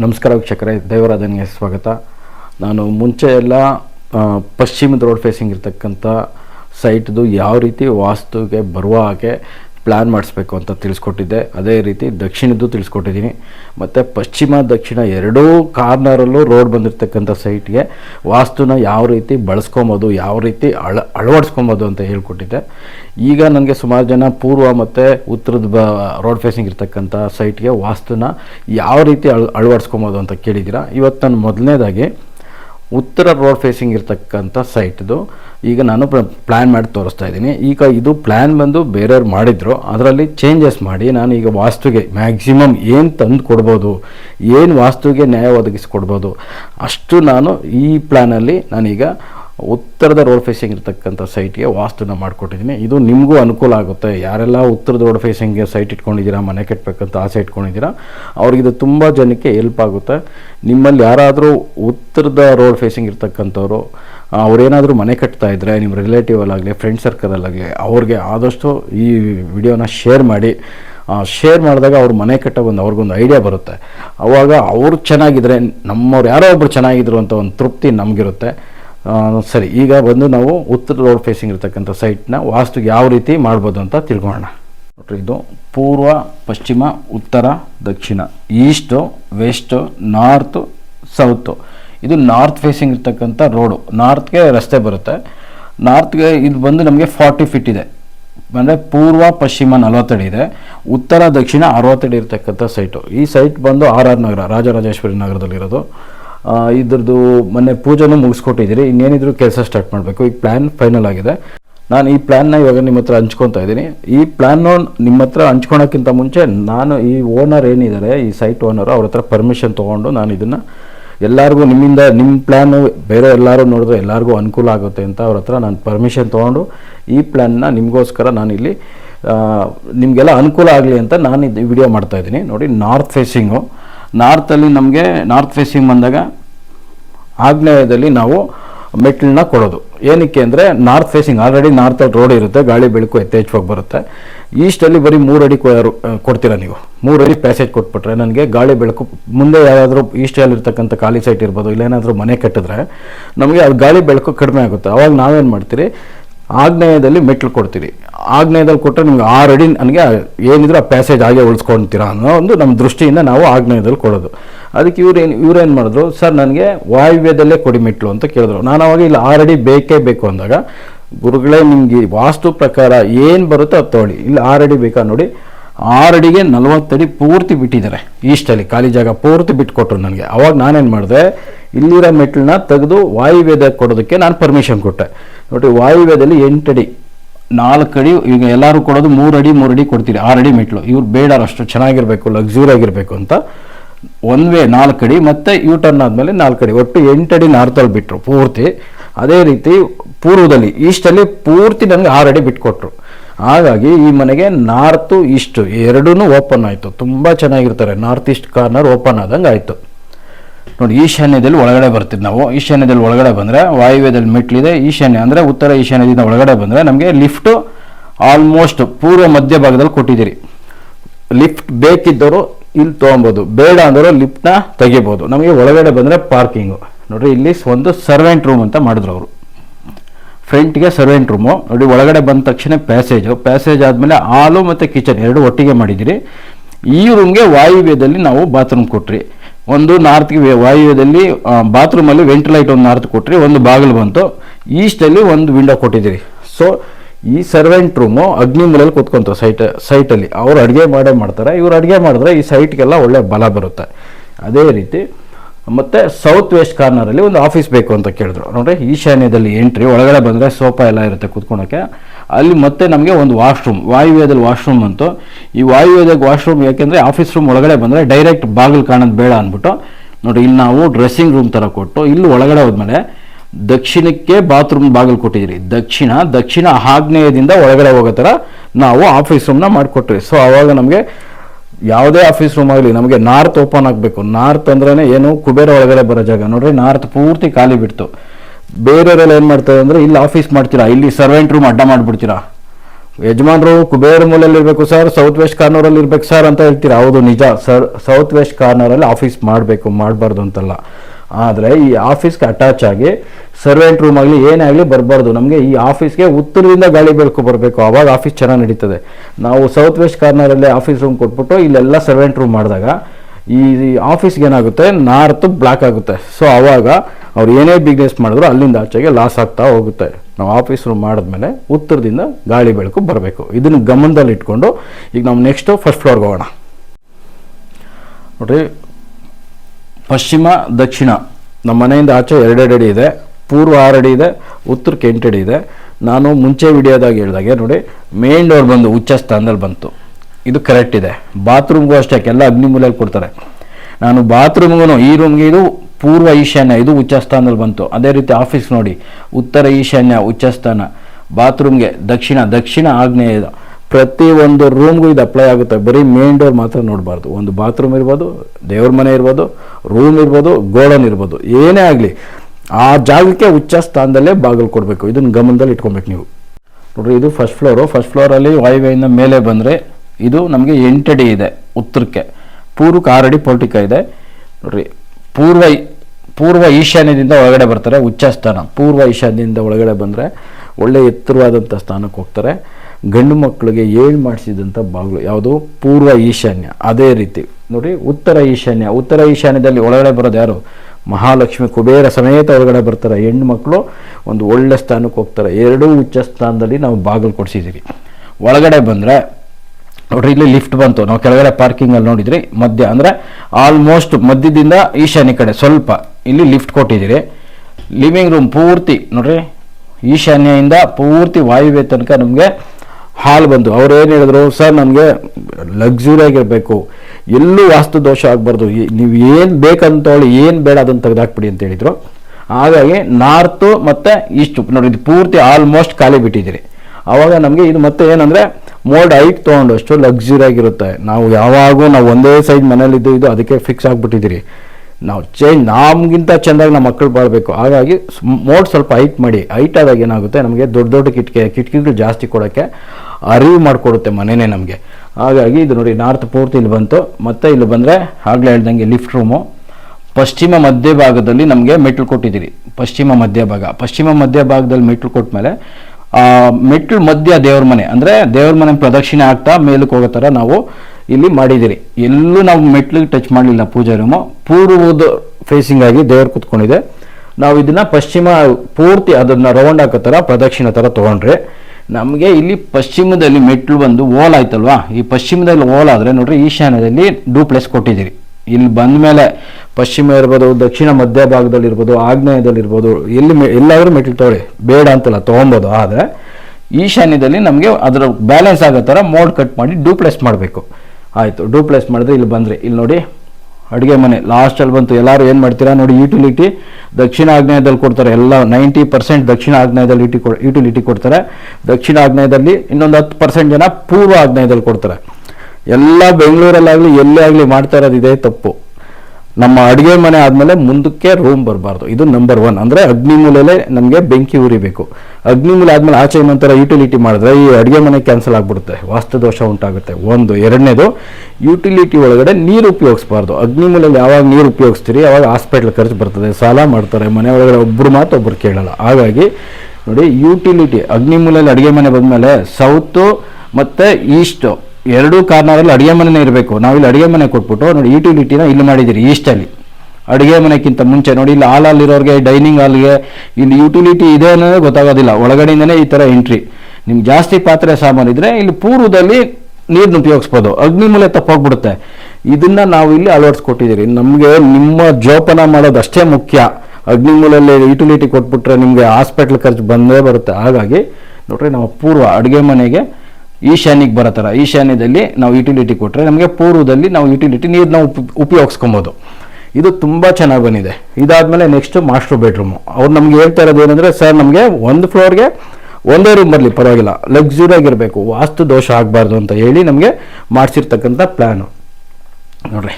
ನಮಸ್ಕಾರ ವೀಕ್ಷಕರೇ, ದೇವರಾಧನೆಗೆ ಸ್ವಾಗತ. ನಾನು ಮುಂಚೆ ಎಲ್ಲ ಪಶ್ಚಿಮದ ರೋಡ್ ಫೇಸಿಂಗ್ ಇರತಕ್ಕಂಥ ಸೈಟ್ದು ಯಾವ ರೀತಿ ವಾಸ್ತುಗೆ ಬರುವ ಹಾಗೆ ಪ್ಲ್ಯಾನ್ ಮಾಡಿಸ್ಬೇಕು ಅಂತ ತಿಳಿಸ್ಕೊಟ್ಟಿದ್ದೆ. ಅದೇ ರೀತಿ ದಕ್ಷಿಣದ್ದು ತಿಳಿಸ್ಕೊಟ್ಟಿದ್ದೀನಿ. ಮತ್ತು ಪಶ್ಚಿಮ, ದಕ್ಷಿಣ ಎರಡೂ ಕಾರ್ನರಲ್ಲೂ ರೋಡ್ ಬಂದಿರತಕ್ಕಂಥ ಸೈಟ್ಗೆ ವಾಸ್ತುನ ಯಾವ ರೀತಿ ಬಳಸ್ಕೊಬೋದು, ಯಾವ ರೀತಿ ಅಳ, ಅಳವಡಿಸ್ಕೊಬೋದು ಅಂತ ಹೇಳ್ಕೊಟ್ಟಿದ್ದೆ. ಈಗ ನನಗೆ ಸುಮಾರು ಜನ ಪೂರ್ವ ಮತ್ತು ಉತ್ತರದ ಬ ರೋಡ್ ಫೇಸಿಂಗ್ ಇರ್ತಕ್ಕಂಥ ಸೈಟ್ಗೆ ವಾಸ್ತುನ ಯಾವ ರೀತಿ ಅಳ, ಅಳವಡಿಸ್ಕೊಬೋದು ಅಂತ ಕೇಳಿದ್ದೀರಾ. ಇವತ್ತು ನಾನು ಮೊದಲನೇದಾಗಿ ಉತ್ತರ ರೋಡ್ ಫೇಸಿಂಗ್ ಇರ್ತಕ್ಕಂಥ ಸೈಟ್ದು ಈಗ ನಾನು ಪ್ಲ್ಯಾನ್ ಮಾಡಿ ತೋರಿಸ್ತಾ ಇದ್ದೀನಿ. ಈಗ ಇದು ಪ್ಲ್ಯಾನ್ ಬಂದು ಬೇರೆಯವ್ರು ಮಾಡಿದ್ರು. ಅದರಲ್ಲಿ ಚೇಂಜಸ್ ಮಾಡಿ ನಾನು ಈಗ ವಾಸ್ತುಗೆ ಮ್ಯಾಕ್ಸಿಮಮ್ ಏನು ತಂದು ಕೊಡ್ಬೋದು, ಏನು ವಾಸ್ತುಗೆ ನ್ಯಾಯ ಒದಗಿಸ್ಕೊಡ್ಬೋದು, ಅಷ್ಟು ನಾನು ಈ ಪ್ಲ್ಯಾನಲ್ಲಿ ನಾನೀಗ ಉತ್ತರದ ರೋಡ್ ಫೇಸಿಂಗ್ ಇರ್ತಕ್ಕಂಥ ಸೈಟ್ಗೆ ವಾಸ್ತುನ ಮಾಡಿಕೊಟ್ಟಿದ್ದೀನಿ ಇದು ನಿಮಗೂ ಅನುಕೂಲ ಆಗುತ್ತೆ. ಯಾರೆಲ್ಲ ಉತ್ತರದ ರೋಡ್ ಫೇಸಿಂಗ್ಗೆ ಸೈಟ್ ಇಟ್ಕೊಂಡಿದ್ದೀರಾ, ಮನೆ ಕಟ್ಟಬೇಕಂತ ಆಸೆ ಇಟ್ಕೊಂಡಿದ್ದೀರಾ, ಅವ್ರಿಗೆ ಇದು ತುಂಬ ಜನಕ್ಕೆ ಹೆಲ್ಪ್ ಆಗುತ್ತೆ. ನಿಮ್ಮಲ್ಲಿ ಯಾರಾದರೂ ಉತ್ತರದ ರೋಡ್ ಫೇಸಿಂಗ್ ಇರ್ತಕ್ಕಂಥವ್ರು ಅವರೇನಾದರೂ ಮನೆ ಕಟ್ತಾ ಇದ್ದರೆ ನಿಮ್ಮ ರಿಲೇಟಿವಲ್ಲಾಗಲಿ ಫ್ರೆಂಡ್ ಸರ್ಕಲಲ್ಲಾಗಲಿ ಅವ್ರಿಗೆ ಆದಷ್ಟು ಈ ವಿಡಿಯೋನ ಶೇರ್ ಮಾಡಿ. ಶೇರ್ ಮಾಡಿದಾಗ ಅವ್ರ ಮನೆ ಕಟ್ಟ ಒಂದು ಅವ್ರಿಗೊಂದು ಐಡಿಯಾ ಬರುತ್ತೆ. ಅವಾಗ ಅವ್ರು ಚೆನ್ನಾಗಿದ್ರೆ, ನಮ್ಮವ್ರು ಯಾರೋ ಒಬ್ರು ಚೆನ್ನಾಗಿದ್ರು ಅಂತ ಒಂದು ತೃಪ್ತಿ ನಮಗಿರುತ್ತೆ. ಸರಿ, ಈಗ ಬಂದು ನಾವು ಉತ್ತರ ರೋಡ್ ಫೇಸಿಂಗ್ ಇರತಕ್ಕಂಥ ಸೈಟ್ನ ವಾಸ್ತುಗೆ ಯಾವ ರೀತಿ ಮಾಡ್ಬೋದು ಅಂತ ತಿಳ್ಕೊಳ್ಳೋಣ. ನೋಡ್ರಿ, ಇದು ಪೂರ್ವ, ಪಶ್ಚಿಮ, ಉತ್ತರ, ದಕ್ಷಿಣ ಈಸ್ಟು ವೆಸ್ಟು ನಾರ್ತು ಸೌತು ಇದು ನಾರ್ತ್ ಫೇಸಿಂಗ್ ಇರ್ತಕ್ಕಂಥ ರೋಡು ನಾರ್ತ್ಗೆ ರಸ್ತೆ ಬರುತ್ತೆ. ನಾರ್ತ್ಗೆ ಇದು ಬಂದು ನಮಗೆ ಫಾರ್ಟಿ ಫಿಟ್ ಇದೆ. ಅಂದರೆ ಪೂರ್ವ, ಪಶ್ಚಿಮ ನಲವತ್ತಡಿ ಇದೆ. ಉತ್ತರ, ದಕ್ಷಿಣ ಅರವತ್ತಡಿ ಇರ್ತಕ್ಕಂಥ ಸೈಟು ಈ ಸೈಟ್ ಬಂದು ಆರ್ ಆರ್ ನಗರ, ರಾಜರಾಜೇಶ್ವರಿ ನಗರದಲ್ಲಿರೋದು. ಇದ್ರದ್ದು ಮೊನ್ನೆ ಪೂಜೆನೂ ಮುಗಿಸ್ಕೊಟ್ಟಿದ್ದೀರಿ. ಇನ್ನೇನಿದ್ರು ಕೆಲಸ ಸ್ಟಾರ್ಟ್ ಮಾಡಬೇಕು. ಈಗ ಪ್ಲ್ಯಾನ್ ಫೈನಲ್ ಆಗಿದೆ. ನಾನು ಈ ಪ್ಲ್ಯಾನ್ನ ಇವಾಗ ನಿಮ್ಮ ಹತ್ರ ಹಂಚ್ಕೊತಾ ಇದ್ದೀನಿ. ಈ ಪ್ಲ್ಯಾನ್ನು ನಿಮ್ಮ ಹತ್ರ ಹಂಚ್ಕೊಳಕ್ಕಿಂತ ಮುಂಚೆ ನಾನು ಈ ಓನರ್ ಏನಿದ್ದಾರೆ, ಈ ಸೈಟ್ ಓನರ್ ಅವ್ರ ಹತ್ರ ಪರ್ಮಿಷನ್ ತೊಗೊಂಡು ನಾನು ಇದನ್ನು ಎಲ್ಲರಿಗೂ ನಿಮ್ಮಿಂದ ನಿಮ್ಮ ಪ್ಲ್ಯಾನು ಬೇರೆ ಎಲ್ಲರೂ ನೋಡಿದ್ರೆ ಎಲ್ಲರಿಗೂ ಅನುಕೂಲ ಆಗುತ್ತೆ ಅಂತ ಅವ್ರ ಹತ್ರ ನಾನು ಪರ್ಮಿಷನ್ ತೊಗೊಂಡು ಈ ಪ್ಲ್ಯಾನ್ನ ನಿಮಗೋಸ್ಕರ ನಾನಿಲ್ಲಿ ನಿಮಗೆಲ್ಲ ಅನುಕೂಲ ಆಗಲಿ ಅಂತ ನಾನು ಇದು ವಿಡಿಯೋ ಮಾಡ್ತಾ ಇದ್ದೀನಿ. ನೋಡಿ ನಾರ್ತ್ ಫೇಸಿಂಗು ನಾರ್ತಲ್ಲಿ ನಮಗೆ ನಾರ್ತ್ ಫೇಸಿಂಗ್ ಬಂದಾಗ ಆಗ್ನೇಯದಲ್ಲಿ ನಾವು ಮೆಟ್ಲನ್ನ ಕೊಡೋದು. ಏನಕ್ಕೆ ಅಂದರೆ ನಾರ್ತ್ ಫೇಸಿಂಗ್, ಆಲ್ರೆಡಿ ನಾರ್ತಲ್ಲಿ ರೋಡ್ ಇರುತ್ತೆ, ಗಾಳಿ, ಬೆಳಕು ಯಥೇಚ್ಛವಾಗಿ ಬರುತ್ತೆ. ಈಸ್ಟಲ್ಲಿ ಬರೀ ಮೂರು ಅಡಿ ಕೊಡ್ತೀರಾ ನೀವು? ಮೂರು ಅಡಿ ಪ್ಯಾಸೇಜ್ ಕೊಟ್ಬಿಟ್ರೆ ನನಗೆ ಗಾಳಿ, ಬೆಳಕು, ಮುಂದೆ ಯಾರಾದರೂ ಈಸ್ಟಲ್ಲಿ ಇರ್ತಕ್ಕಂಥ ಖಾಲಿ ಸೈಟ್ ಇರ್ಬೋದು, ಇಲ್ಲ ಏನಾದರೂ ಮನೆ ಕಟ್ಟಿದ್ರೆ ನಮಗೆ ಅದು ಗಾಳಿ, ಬೆಳಕು ಕಡಿಮೆ ಆಗುತ್ತೆ. ಅವಾಗ ನಾವೇನು ಮಾಡ್ತೀರಿ? ಆಗ್ನೇಯದಲ್ಲಿ ಮೆಟ್ಲು ಕೊಡ್ತೀರಿ. ಆಗ್ನೇಯದಲ್ಲಿ ಕೊಟ್ಟರೆ ನಿಮ್ಗೆ ಆರು ಅಡಿ ನನಗೆ ಏನಿದ್ರು ಆ ಪ್ಯಾಸೇಜ್ ಹಾಗೆ ಉಳಿಸ್ಕೊಳ್ತೀರಾ ಅನ್ನೋ ಒಂದು ನಮ್ಮ ದೃಷ್ಟಿಯಿಂದ ನಾವು ಆಗ್ನೇಯದಲ್ಲಿ ಕೊಡೋದು. ಅದಕ್ಕೆ ಇವ್ರೇನು ಇವ್ರೇನು ಮಾಡಿದ್ರು, ಸರ್, ನನಗೆ ವಾಯುವ್ಯದಲ್ಲೇ ಕೊಡಿ ಮೆಟ್ಲು ಅಂತ ಕೇಳಿದ್ರು. ನಾನು ಅವಾಗ ಇಲ್ಲಿ ಆರು ಅಡಿ ಬೇಕೇ ಬೇಕು ಅಂದಾಗ, ಗುರುಗಳೇ, ನಿಮಗೆ ವಾಸ್ತು ಪ್ರಕಾರ ಏನು ಬರುತ್ತೋ ಅದು ತೊಗೊಳ್ಳಿ. ಇಲ್ಲಿ ಆರು ಅಡಿ ಬೇಕಾ ನೋಡಿ ಆರು ಅಡಿಗೆ ನಲವತ್ತಡಿ ಪೂರ್ತಿ ಬಿಟ್ಟಿದ್ದಾರೆ ಈಸ್ಟಲ್ಲಿ ಖಾಲಿ ಜಾಗ ಪೂರ್ತಿ ಬಿಟ್ಕೊಟ್ರು ನನಗೆ. ಅವಾಗ ನಾನೇನು ಮಾಡಿದೆ, ಇಲ್ಲಿರೋ ಮೆಟ್ಲನ್ನ ತೆಗೆದು ವಾಯುವೇದ ಕೊಡೋದಕ್ಕೆ ನಾನು ಪರ್ಮಿಷನ್ ಕೊಟ್ಟೆ. ನೋಡಿ ವಾಯುವ್ಯದಲ್ಲಿ ಎಂಟಡಿ ನಾಲ್ಕು ಅಡಿ, ಈಗ ಎಲ್ಲರೂ ಕೊಡೋದು ಮೂರು ಅಡಿ ಮೂರು ಅಡಿ ಕೊಡ್ತೀರಿ, ಆರು ಅಡಿ ಮೆಟ್ಲು ಇವ್ರು ಬೇಡ ಅಷ್ಟು ಚೆನ್ನಾಗಿರಬೇಕು ಲಕ್ಸುರಿ ಆಗಿರಬೇಕು ಅಂತ. ಒನ್ ವೇ ನಾಲ್ಕು ಅಡಿ, ಮತ್ತು ಯು ಟರ್ನ್ ಆದಮೇಲೆ ನಾಲ್ಕು ಅಡಿ. ಒಟ್ಟು ಎಂಟು ಅಡಿ ನಾರ್ತಲ್ಲಿ ಬಿಟ್ಟರು ಪೂರ್ತಿ. ಅದೇ ರೀತಿ ಪೂರ್ವದಲ್ಲಿ ಈಸ್ಟಲ್ಲಿ ಪೂರ್ತಿ ನನಗೆ ಆರು ಅಡಿ ಬಿಟ್ಕೊಟ್ರು. ಹಾಗಾಗಿ ಈ ಮನೆಗೆ ನಾರ್ತು ಈಸ್ಟು ಎರಡೂ ಓಪನ್ ಆಯಿತು. ತುಂಬ ಚೆನ್ನಾಗಿರ್ತಾರೆ ನಾರ್ತ್ ಈಸ್ಟ್ ಕಾರ್ನರ್ ಓಪನ್ ಆದಂಗೆ ಆಯಿತು ನೋಡಿ, ಈಶಾನ್ಯದಲ್ಲಿ ಒಳಗಡೆ ಬರ್ತೀವಿ ನಾವು. ಈಶಾನ್ಯದಲ್ಲಿ ಒಳಗಡೆ ಬಂದರೆ ವಾಯುವ್ಯದಲ್ಲಿ ಮೆಟ್ಲಿದೆ ಈಶಾನ್ಯ ಅಂದರೆ ಉತ್ತರ ಈಶಾನ್ಯದಿಂದ ಒಳಗಡೆ ಬಂದರೆ ನಮಗೆ ಲಿಫ್ಟು ಆಲ್ಮೋಸ್ಟ್ ಪೂರ್ವ ಮಧ್ಯ ಭಾಗದಲ್ಲಿ ಕೊಟ್ಟಿದ್ದೀರಿ. ಲಿಫ್ಟ್ ಬೇಕಿದ್ದವರು ಇಲ್ಲಿ ತೊಗೊಬೋದು. ಬೇಡ ಅಂದವರು ಲಿಫ್ಟ್ನ ತೆಗಿಬೋದು. ನಮಗೆ ಒಳಗಡೆ ಬಂದರೆ ಪಾರ್ಕಿಂಗು. ನೋಡಿರಿ ಇಲ್ಲಿ ಒಂದು ಸರ್ವೆಂಟ್ ರೂಮ್ ಅಂತ ಮಾಡಿದ್ರು ಅವರು. ಫ್ರಂಟ್ಗೆ ಸರ್ವೆಂಟ್ ರೂಮು. ನೋಡಿ, ಒಳಗಡೆ ಬಂದ ತಕ್ಷಣ ಪ್ಯಾಸೇಜು. ಪ್ಯಾಸೇಜ್ ಆದಮೇಲೆ ಹಾಲು ಮತ್ತು ಕಿಚನ್ ಎರಡು ಒಟ್ಟಿಗೆ ಮಾಡಿದ್ದೀರಿ. ಈ ರೂಮ್ಗೆ ವಾಯುವ್ಯದಲ್ಲಿ ನಾವು ಬಾತ್ರೂಮ್ ಕೊಟ್ರಿ. ಒಂದು ನಾರ್ತ್ಗೆ ವಾಯುವ್ಯದಲ್ಲಿ ಬಾತ್ರೂಮಲ್ಲಿ ವೆಂಟಿಲೈಟ್ ಒಂದು ನಾರ್ತ್ ಕೊಟ್ರಿ, ಒಂದು ಬಾಗಿಲು ಬಂತು. ಈಸ್ಟಲ್ಲಿ ಒಂದು ವಿಂಡೋ ಕೊಟ್ಟಿದ್ದೀರಿ. ಸೊ ಈ ಸರ್ವೆಂಟ್ ರೂಮು ಅಗ್ನಿ ಮೂಲಲ್ಲಿ ಕೂತ್ಕೊಂತ ಸೈಟ್ ಸೈಟಲ್ಲಿ ಅವ್ರು ಅಡುಗೆ ಮಾಡೇ ಮಾಡ್ತಾರೆ. ಇವ್ರು ಅಡುಗೆ ಮಾಡಿದ್ರೆ ಈ ಸೈಟ್ಗೆಲ್ಲ ಒಳ್ಳೆ ಬಲ ಬರುತ್ತೆ. ಅದೇ ರೀತಿ, ಮತ್ತೆ ಸೌತ್ ವೆಸ್ಟ್ ಕಾರ್ನರಲ್ಲಿ ಒಂದು ಆಫೀಸ್ ಬೇಕು ಅಂತ ಕೇಳಿದ್ರು. ನೋಡ್ರಿ, ಈಶಾನ್ಯದಲ್ಲಿ ಎಂಟ್ರಿ ಒಳಗಡೆ ಬಂದರೆ ಸೋಫಾ ಎಲ್ಲ ಇರುತ್ತೆ ಕುತ್ಕೊಳಕ್ಕೆ. ಅಲ್ಲಿ ಮತ್ತೆ ನಮಗೆ ಒಂದು ವಾಶ್ರೂಮ್ ವಾಯುವ್ಯದಲ್ಲಿ ವಾಶ್ರೂಮ್ ಅಂತು. ಈ ವಾಯುವ್ಯದಾಗ ವಾಶ್ರೂಮ್ ಯಾಕೆಂದರೆ ಆಫೀಸ್ ರೂಮ್ ಒಳಗಡೆ ಬಂದರೆ ಡೈರೆಕ್ಟ್ ಬಾಗಿಲು ಕಾಣೋದು ಬೇಡ ಅಂದ್ಬಿಟ್ಟು. ನೋಡಿ, ಇಲ್ಲಿ ನಾವು ಡ್ರೆಸ್ಸಿಂಗ್ ರೂಮ್ ಥರ ಕೊಟ್ಟು, ಇಲ್ಲಿ ಒಳಗಡೆ ಹೋದ್ಮೇಲೆ ದಕ್ಷಿಣಕ್ಕೆ ಬಾತ್ರೂಮ್ ಬಾಗಿಲು ಕೊಟ್ಟಿದ್ದೀರಿ. ದಕ್ಷಿಣ ದಕ್ಷಿಣ ಆಗ್ನೇಯದಿಂದ ಒಳಗಡೆ ಹೋಗೋ ಥರ ನಾವು ಆಫೀಸ್ ರೂಮ್ನ ಮಾಡಿಕೊಟ್ರಿ ಸೊ ಆವಾಗ ನಮಗೆ ಯಾವುದೇ ಆಫೀಸ್ ರೂಮ್ ಆಗಲಿ, ನಮಗೆ ನಾರ್ತ್ ಓಪನ್ ಆಗಬೇಕು. ನಾರ್ತ್ ಅಂದ್ರೇ ಏನು? ಕುಬೇರ ಒಳಗಡೆ ಬರೋ ಜಾಗ. ನೋಡ್ರಿ ನಾರ್ತ್ ಪೂರ್ತಿ ಖಾಲಿ ಬಿಡ್ತು. ಬೇರೆಯವರೆಲ್ಲ ಏನು ಮಾಡ್ತಾರೆ ಅಂದರೆ, ಇಲ್ಲಿ ಆಫೀಸ್ ಮಾಡ್ತೀರಾ? ಇಲ್ಲಿ ಸರ್ವೆಂಟ್ ರೂಮ್ ಅಡ್ಡ ಮಾಡಿಬಿಡ್ತೀರಾ? ಯಜಮಾನರು ಕುಬೇರ ಮೂಲೆಯಲ್ಲಿ ಇರಬೇಕು ಸರ್ ಸೌತ್ ವೆಸ್ಟ್ ಕಾರ್ನರಲ್ಲಿ ಇರಬೇಕು ಸರ್ ಅಂತ ಹೇಳ್ತೀರಾ? ಹೌದು, ನಿಜ. ಸರ್ ಸೌತ್ ವೆಸ್ಟ್ ಕಾರ್ನರಲ್ಲಿ ಆಫೀಸ್ ಮಾಡಬೇಕು, ಮಾಡಬಾರ್ದು ಅಂತಲ್ಲ. ಆದರೆ ಈ ಆಫೀಸ್ಗೆ ಅಟ್ಯಾಚ್ ಆಗಿ ಸರ್ವೆಂಟ್ ರೂಮ್ ಆಗಲಿ, ಏನೇ ಆಗಲಿ ಬರಬಾರ್ದು. ನಮಗೆ ಈ ಆಫೀಸ್ಗೆ ಉತ್ತರದಿಂದ ಗಾಳಿ ಬೆಳಕು ಬರಬೇಕು. ಆವಾಗ ಆಫೀಸ್ ಚೆನ್ನಾಗಿ ನಡೀತದೆ. ನಾವು ಸೌತ್ ವೆಸ್ಟ್ ಕಾರ್ನರಲ್ಲಿ ಆಫೀಸ್ ರೂಮ್ ಕೊಟ್ಬಿಟ್ಟು ಇಲ್ಲೆಲ್ಲ ಸರ್ವೆಂಟ್ ರೂಮ್ ಮಾಡಿದಾಗ ಈ ಆಫೀಸ್ಗೆ ಏನಾಗುತ್ತೆ? ನಾರ್ತ್ ಬ್ಲ್ಯಾಕ್ ಆಗುತ್ತೆ. ಸೊ ಅವಾಗ ಅವ್ರು ಏನೇ ಬಿಸ್ನೆಸ್ ಮಾಡಿದ್ರು ಅಲ್ಲಿಂದ ಆಚೆಗೆ ಲಾಸ್ ಆಗ್ತಾ ಹೋಗುತ್ತೆ. ನಾವು ಆಫೀಸ್ ರೂಮ್ ಮಾಡಿದ್ಮೇಲೆ ಉತ್ತರದಿಂದ ಗಾಳಿ ಬೆಳಕು ಬರಬೇಕು. ಇದನ್ನು ಗಮನದಲ್ಲಿ ಇಟ್ಕೊಂಡು ಈಗ ನಾವು ನೆಕ್ಸ್ಟು ಫಸ್ಟ್ ಫ್ಲೋರ್ಗೆ ಹೋಗೋಣ. ನೋಡ್ರಿ, ಪಶ್ಚಿಮ, ದಕ್ಷಿಣ. ನಮ್ಮ ಮನೆಯಿಂದ ಆಚೆ ಎರಡೆರಡಿ ಇದೆ. ಪೂರ್ವ ಆರಡಿ ಇದೆ. ಉತ್ತರಕ್ಕೆ ಎಂಟಡಿ ಇದೆ. ನಾನು ಮುಂಚೆ ವಿಡಿಯೋದಾಗ ಹೇಳಿದಾಗೆ, ನೋಡಿ ಮೇನ್ ಡೋರ್ ಬಂದು ಉಚ್ಚ ಸ್ಥಾನದಲ್ಲಿ ಬಂತು. ಇದು ಕರೆಕ್ಟ್ ಇದೆ. ಬಾತ್ರೂಮ್ಗೂ ಅಷ್ಟೇ ಎಲ್ಲ ಅಗ್ನಿಮೂಲೆಯಲ್ಲಿ ಕೊಡ್ತಾರೆ. ನಾನು ಬಾತ್ರೂಮ್ಗೂ ಈ ರೂಮ್ಗೆ ಇದು ಪೂರ್ವ ಈಶಾನ್ಯ, ಇದು ಉಚ್ಚ ಸ್ಥಾನದಲ್ಲಿ ಬಂತು. ಅದೇ ರೀತಿ ಆಫೀಸ್ ನೋಡಿ. ಉತ್ತರ ಈಶಾನ್ಯ ಉಚ್ಚ ಸ್ಥಾನ ಬಾತ್ರೂಮ್ಗೆ ದಕ್ಷಿಣ ದಕ್ಷಿಣ ಆಗ್ನೇಯ ಪ್ರತಿ ಒಂದು ರೂಮ್ಗೂ ಇದು ಅಪ್ಲೈ ಆಗುತ್ತೆ. ಬರೀ ಮೇನ್ ಡೋರ್ ಮಾತ್ರ ನೋಡಬಾರ್ದು. ಒಂದು ಬಾತ್ರೂಮ್ ಇರ್ಬೋದು, ದೇವ್ರ ಮನೆ ಇರ್ಬೋದು ರೂಮ್ ಇರ್ಬೋದು, ಗೋಡನ್ ಇರ್ಬೋದು. ಏನೇ ಆಗಲಿ, ಆ ಜಾಗಕ್ಕೆ ಉಚ್ಚ ಸ್ಥಾನದಲ್ಲೇ ಬಾಗಿಲು ಕೊಡಬೇಕು. ಇದನ್ನು ಗಮನದಲ್ಲಿ ಇಟ್ಕೊಬೇಕು ನೀವು. ನೋಡ್ರಿ, ಇದು ಫಸ್ಟ್ ಫ್ಲೋರು ಫಸ್ಟ್ ಫ್ಲೋರಲ್ಲಿ ವಾಯುವ್ಯದಿಂದ ಮೇಲೆ ಬಂದರೆ ಇದು ನಮಗೆ ಎಂಟಡಿ ಇದೆ. ಉತ್ತರಕ್ಕೆ. ಪೂರ್ವಕ್ಕೆ ಆರಡಿ ಪೋರ್ಟಿಕ ಇದೆ. ನೋಡ್ರಿ, ಪೂರ್ವ ಪೂರ್ವ ಈಶಾನ್ಯದಿಂದ ಒಳಗಡೆ ಬರ್ತಾರೆ, ಉಚ್ಚ ಸ್ಥಾನ. ಪೂರ್ವ ಈಶಾನ್ಯದಿಂದ ಒಳಗಡೆ ಬಂದರೆ ಒಳ್ಳೆ ಎತ್ತರವಾದಂಥ ಸ್ಥಾನಕ್ಕೆ ಹೋಗ್ತಾರೆ. ಗಂಡು ಮಕ್ಕಳಿಗೆ ಏಳು ಮಾಡಿಸಿದಂಥ ಬಾಗಿಲು ಯಾವುದು? ಪೂರ್ವ ಈಶಾನ್ಯ. ಅದೇ ರೀತಿ. ನೋಡಿ, ಉತ್ತರ ಈಶಾನ್ಯ. ಉತ್ತರ ಈಶಾನ್ಯದಲ್ಲಿ ಒಳಗಡೆ ಬರೋದು ಯಾರು? ಮಹಾಲಕ್ಷ್ಮಿ ಕುಬೇರ ಸಮೇತ ಒಳಗಡೆ ಬರ್ತಾರೆ. ಹೆಣ್ಣು ಮಕ್ಕಳು ಒಂದು ಒಳ್ಳೆ ಸ್ಥಾನಕ್ಕೆ ಹೋಗ್ತಾರೆ. ಎರಡೂ ಉಚ್ಚ ಸ್ಥಾನದಲ್ಲಿ ನಾವು ಬಾಗಿಲು ಕೊಡಿಸಿದ್ದೀವಿ. ಒಳಗಡೆ ಬಂದರೆ, ನೋಡ್ರಿ, ಇಲ್ಲಿ ಲಿಫ್ಟ್ ಬಂತು. ನಾವು ಕೆಳಗಡೆ ಪಾರ್ಕಿಂಗಲ್ಲಿ ನೋಡಿದ್ರಿ, ಮಧ್ಯ. ಅಂದರೆ, ಆಲ್ಮೋಸ್ಟ್ ಮಧ್ಯದಿಂದ ಈಶಾನ್ಯ ಕಡೆ ಸ್ವಲ್ಪ ಇಲ್ಲಿ ಲಿಫ್ಟ್ ಕೊಟ್ಟಿದ್ದೀರಿ. ಲಿವಿಂಗ್ ರೂಮ್ ಪೂರ್ತಿ, ನೋಡ್ರಿ, ಈಶಾನ್ಯದಿಂದ ಪೂರ್ತಿ ವಾಯುವೆ ತನಕ ನಮಗೆ ಹಾಲ್ ಬಂದು, ಅವ್ರು ಏನು ಹೇಳಿದ್ರು, ಸರ್, ನಮಗೆ ಲಕ್ಸುರಿ ಆಗಿರಬೇಕು. ಎಲ್ಲೂ ವಾಸ್ತು ದೋಷ ಆಗಬಾರ್ದು. ನೀವು ಏನು ಬೇಕಂತೇಳಿ, ಏನು ಬೇಡ ಅದನ್ನು ತೆಗೆದಾಕ್ಬಿಡಿ ಅಂತ ಹೇಳಿದರು. ಹಾಗಾಗಿ ನಾರ್ತು ಮತ್ತು ಈಸ್ಟು ನೋಡಿ ಇದು ಪೂರ್ತಿ ಆಲ್ಮೋಸ್ಟ್ ಖಾಲಿ ಬಿಟ್ಟಿದ್ದೀರಿ. ಆವಾಗ ನಮಗೆ ಇದು ಮತ್ತೆ ಏನಂದರೆ, ಮೋಲ್ಡ್ ಹೈಟ್ ತೊಗೊಂಡಷ್ಟು ಲಕ್ಸುರಿ ಆಗಿರುತ್ತೆ. ನಾವು ಯಾವಾಗೂ ನಾವು ಒಂದೇ ಸೈಡ್ ಮನೇಲಿದ್ದು ಇದು, ಅದಕ್ಕೆ ಫಿಕ್ಸ್ ಆಗಿಬಿಟ್ಟಿದ್ದೀರಿ. ನಾವು ಚೇಂಜ್ ನಮಗಿಂತ ಚೆಂದಾಗಿ ನಮ್ಮ ಮಕ್ಕಳು ಬಾಳ್ಬೇಕು. ಹಾಗಾಗಿ ಮೋಡ್ ಸ್ವಲ್ಪ ಹೈಟ್ ಮಾಡಿ, ಹೈಟ್ ಆದಾಗ ಏನಾಗುತ್ತೆ, ನಮಗೆ ದೊಡ್ಡ ದೊಡ್ಡ ಕಿಟಕಿ, ಕಿಟಕಿಗಳು ಜಾಸ್ತಿ ಕೊಡೋಕ್ಕೆ ಅರಿವು ಮಾಡಿಕೊಡುತ್ತೆ ಮನೆಯೇ ನಮಗೆ. ಹಾಗಾಗಿ ಇದು ನೋಡಿ ನಾರ್ತ್ ಪೂರ್ತಿ ಇಲ್ಲಿ ಬಂತು. ಮತ್ತು ಇಲ್ಲಿ ಬಂದರೆ ಆಗಲೇ ಹೇಳ್ದಂಗೆ ಲಿಫ್ಟ್ ರೂಮು. ಪಶ್ಚಿಮ ಮಧ್ಯ ಭಾಗದಲ್ಲಿ ನಮಗೆ ಮೆಟ್ಲು ಕೊಟ್ಟಿದ್ದೀರಿ ಪಶ್ಚಿಮ ಮಧ್ಯ ಭಾಗ. ಪಶ್ಚಿಮ ಮಧ್ಯ ಭಾಗದಲ್ಲಿ ಮೆಟ್ಲು ಕೊಟ್ಟ ಮೇಲೆ ಮೆಟ್ಲು ಮಧ್ಯ ದೇವ್ರ ಮನೆ. ಅಂದರೆ ದೇವ್ರ ಮನೆ ಪ್ರದಕ್ಷಿಣೆ ಆಗ್ತಾ ಮೇಲಕ್ಕೆ ಹೋಗೋ ಥರ ನಾವು ಇಲ್ಲಿ ಮಾಡಿದ್ದೀರಿ ಎಲ್ಲೂ ನಾವು ಮೆಟ್ಲಿಗೆ ಟಚ್ ಮಾಡಲಿಲ್ಲ ಪೂಜಾ ರೂಮು ಪೂರ್ವದ ಫೇಸಿಂಗ್ ಆಗಿ ದೇವರು ಕುತ್ಕೊಂಡಿದೆ. ನಾವು ಇದನ್ನು ಪಶ್ಚಿಮ ಪೂರ್ತಿ ಅದನ್ನು ರೌಂಡ್ ಹಾಕೋ ಥರ ಪ್ರದಕ್ಷಿಣೆ ಥರ ತೊಗೊಂಡ್ರೆ ನಮಗೆ ಇಲ್ಲಿ ಪಶ್ಚಿಮದಲ್ಲಿ ಮೆಟ್ಲು ಬಂದು ಓಲ್ ಆಯ್ತಲ್ವಾ? ಈ ಪಶ್ಚಿಮದಲ್ಲಿ ಓಲ್ ಆದರೆ ನೋಡ್ರಿ ಈಶಾನ್ಯದಲ್ಲಿ ಡೂಪ್ಲೆಸ್ ಕೊಟ್ಟಿದ್ದೀರಿ. ಇಲ್ಲಿ ಬಂದ ಮೇಲೆ ಪಶ್ಚಿಮ ಇರ್ಬೋದು, ದಕ್ಷಿಣ ಮಧ್ಯ ಭಾಗದಲ್ಲಿ ಇರ್ಬೋದು, ಆಗ್ನೇಯದಲ್ಲಿ ಇರ್ಬೋದು, ಎಲ್ಲಿ ಮೆ- ಎಲ್ಲಾದ್ರೂ ಮೆಟ್ಲು ತೊಗೊಳ್ಳಿ. ಬೇಡ ಅಂತಲ್ಲ ತೊಗೊಬೋದು ಆದರೆ ಈಶಾನ್ಯದಲ್ಲಿ ನಮಗೆ ಅದರ ಬ್ಯಾಲೆನ್ಸ್ ಆಗೋ ಥರ ಮೋಡ್ ಕಟ್ ಮಾಡಿ ಡೂಪ್ಲೆಸ್ ಮಾಡಬೇಕು. ಆಯಿತು ಡೂಪ್ಲೆಸ್ ಮಾಡಿದ್ರೆ ಇಲ್ಲಿ ಬಂದರೆ. ಇಲ್ಲಿ ನೋಡಿ, ಅಡುಗೆ ಮನೆ. ಲಾಸ್ಟಲ್ಲಿ ಬಂತು. ಎಲ್ಲರೂ ಏನು ಮಾಡ್ತೀರಾ? ನೋಡಿ ಯುಟಿಲಿಟಿ ದಕ್ಷಿಣ ಆಗ್ನೇಯದಲ್ಲಿ ಕೊಡ್ತಾರೆ. ಎಲ್ಲ ನೈಂಟಿ ಪರ್ಸೆಂಟ್ ದಕ್ಷಿಣ ಆಗ್ನೇಯದಲ್ಲಿ ಇಟಿ ಯುಟಿಲಿಟಿ ಕೊಡ್ತಾರೆ. ದಕ್ಷಿಣ ಆಗ್ನೇಯದಲ್ಲಿ ಇನ್ನೊಂದು ಹತ್ತು ಪರ್ಸೆಂಟ್ ಜನ ಪೂರ್ವ ಆಗ್ನೇಯದಲ್ಲಿ ಕೊಡ್ತಾರೆ. ಎಲ್ಲ ಬೆಂಗಳೂರಲ್ಲಾಗಲಿ, ಎಲ್ಲೇ ಆಗಲಿ ಮಾಡ್ತಾ ಇರೋದು ಇದೇ ತಪ್ಪು. ನಮ್ಮ ಅಡುಗೆ ಮನೆ ಆದಮೇಲೆ ಮುಂದಕ್ಕೆ ರೂಮ್ ಬರಬಾರ್ದು. ಇದು ನಂಬರ್ ಒನ್ ಅಂದರೆ ಅಗ್ನಿಮೂಲೆಯಲ್ಲೇ ನಮಗೆ ಬೆಂಕಿ ಉರಿಬೇಕು. ಅಗ್ನಿಮೂಲೆ ಆದಮೇಲೆ ಆಚೆ ಇನ್ನೊಂಥರ ಯುಟಿಲಿಟಿ ಮಾಡಿದ್ರೆ ಈ ಅಡುಗೆ ಮನೆ ಕ್ಯಾನ್ಸಲ್ ಆಗಿಬಿಡುತ್ತೆ. ವಾಸ್ತು ದೋಷ ಉಂಟಾಗುತ್ತೆ. ಒಂದು. ಎರಡನೇದು ಯುಟಿಲಿಟಿ ಒಳಗಡೆ ನೀರು ಉಪಯೋಗಿಸ್ಬಾರ್ದು. ಅಗ್ನಿಮೂಲೆಯಲ್ಲಿ ಯಾವಾಗ ನೀರು ಉಪಯೋಗಿಸ್ತೀರಿ, ಅವಾಗ ಹಾಸ್ಪಿಟ್ಲ್ ಖರ್ಚು ಬರ್ತದೆ. ಸಾಲ ಮಾಡ್ತಾರೆ. ಮನೆ ಒಳಗಡೆ ಒಬ್ಬರು ಮಾತು ಒಬ್ಬರು ಕೇಳಲ್ಲ. ಹಾಗಾಗಿ ನೋಡಿ ಯುಟಿಲಿಟಿ ಅಗ್ನಿಮೂಲೆಯಲ್ಲಿ ಅಡುಗೆ ಮನೆ ಬಂದಮೇಲೆ ಸೌತು ಮತ್ತು ಈಸ್ಟು ಎರಡೂ ಕಾರ್ನರಲ್ಲಿ ಅಡುಗೆ ಮನೆನೇ ಇರಬೇಕು. ನಾವಿಲ್ಲಿ ಅಡುಗೆ ಮನೆ ಕೊಟ್ಬಿಟ್ಟು ನೋಡಿ ಯುಟಿಲಿಟಿನ ಇಲ್ಲಿ ಮಾಡಿದ್ದೀರಿ ಈಸ್ಟಲ್ಲಿ ಅಡುಗೆ ಮನೆಗಿಂತ ಮುಂಚೆ ನೋಡಿ ಇಲ್ಲಿ ಹಾಲ್ ಇರೋರಿಗೆ ಡೈನಿಂಗ್ ಹಾಲ್ಗೆ ಇಲ್ಲಿ ಯುಟಿಲಿಟಿ ಇದೆ ಅನ್ನೋದೇ ಗೊತ್ತಾಗೋದಿಲ್ಲ. ಒಳಗಡೆಯಿಂದನೇ ಈ ಥರ ಎಂಟ್ರಿ ನಿಮ್ಗೆ ಜಾಸ್ತಿ ಪಾತ್ರೆ ಸಾಮಾನು ಇದ್ರೆ ಇಲ್ಲಿ ಪೂರ್ವದಲ್ಲಿ ನೀರನ್ನ ಉಪಯೋಗಿಸ್ಬೋದು. ಅಗ್ನಿ ಮೂಲೆ ತಪ್ಪೋಗ್ಬಿಡುತ್ತೆ. ಇದನ್ನ ನಾವು ಇಲ್ಲಿ ಅಳವಡಿಸ್ಕೊಟ್ಟಿದ್ದೀರಿ ನಮಗೆ ನಿಮ್ಮ ಜೋಪಾನ ಮಾಡೋದು ಅಷ್ಟೇ ಮುಖ್ಯ. ಅಗ್ನಿಮೂಲೆಯಲ್ಲಿ ಯುಟಿಲಿಟಿ ಕೊಟ್ಬಿಟ್ರೆ ನಿಮಗೆ ಹಾಸ್ಪಿಟ್ಲ್ ಖರ್ಚು ಬಂದೇ ಬರುತ್ತೆ. ಹಾಗಾಗಿ ನೋಡ್ರಿ ನಾವು ಪೂರ್ವ ಅಡುಗೆ ಮನೆಗೆ ಈಶಾನ್ಯಕ್ಕೆ ಬರೋ ಥರ, ಈಶಾನ್ಯದಲ್ಲಿ ನಾವು ಯುಟಿಲಿಟಿ ಕೊಟ್ಟರೆ ನಮಗೆ ಪೂರ್ವದಲ್ಲಿ ನಾವು ಯುಟಿಲಿಟಿ ನೀರನ್ನ ಉಪ್, ಉಪಯೋಗಿಸ್ಕೊಬೋದು. ಇದು ತುಂಬ ಚೆನ್ನಾಗಿ ಬಂದಿದೆ. ಇದಾದಮೇಲೆ ನೆಕ್ಸ್ಟು ಮಾಸ್ಟರ್ ಬೆಡ್ರೂಮು ಅವ್ರು ನಮ್ಗೆ ಹೇಳ್ತಾ ಇರೋದು ಏನಂದರೆ, ಸರ್, ನಮಗೆ ಒಂದು ಫ್ಲೋರ್ಗೆ ಒಂದೇ ರೂಮ್ ಬರಲಿ, ಪರವಾಗಿಲ್ಲ. ಲಕ್ಸುರಿ ಆಗಿರಬೇಕು. ವಾಸ್ತು ದೋಷ ಆಗಬಾರ್ದು ಅಂತ ಹೇಳಿ ನಮಗೆ ಮಾಡಿಸಿರ್ತಕ್ಕಂಥ ಪ್ಲ್ಯಾನು ನೋಡ್ರಿ.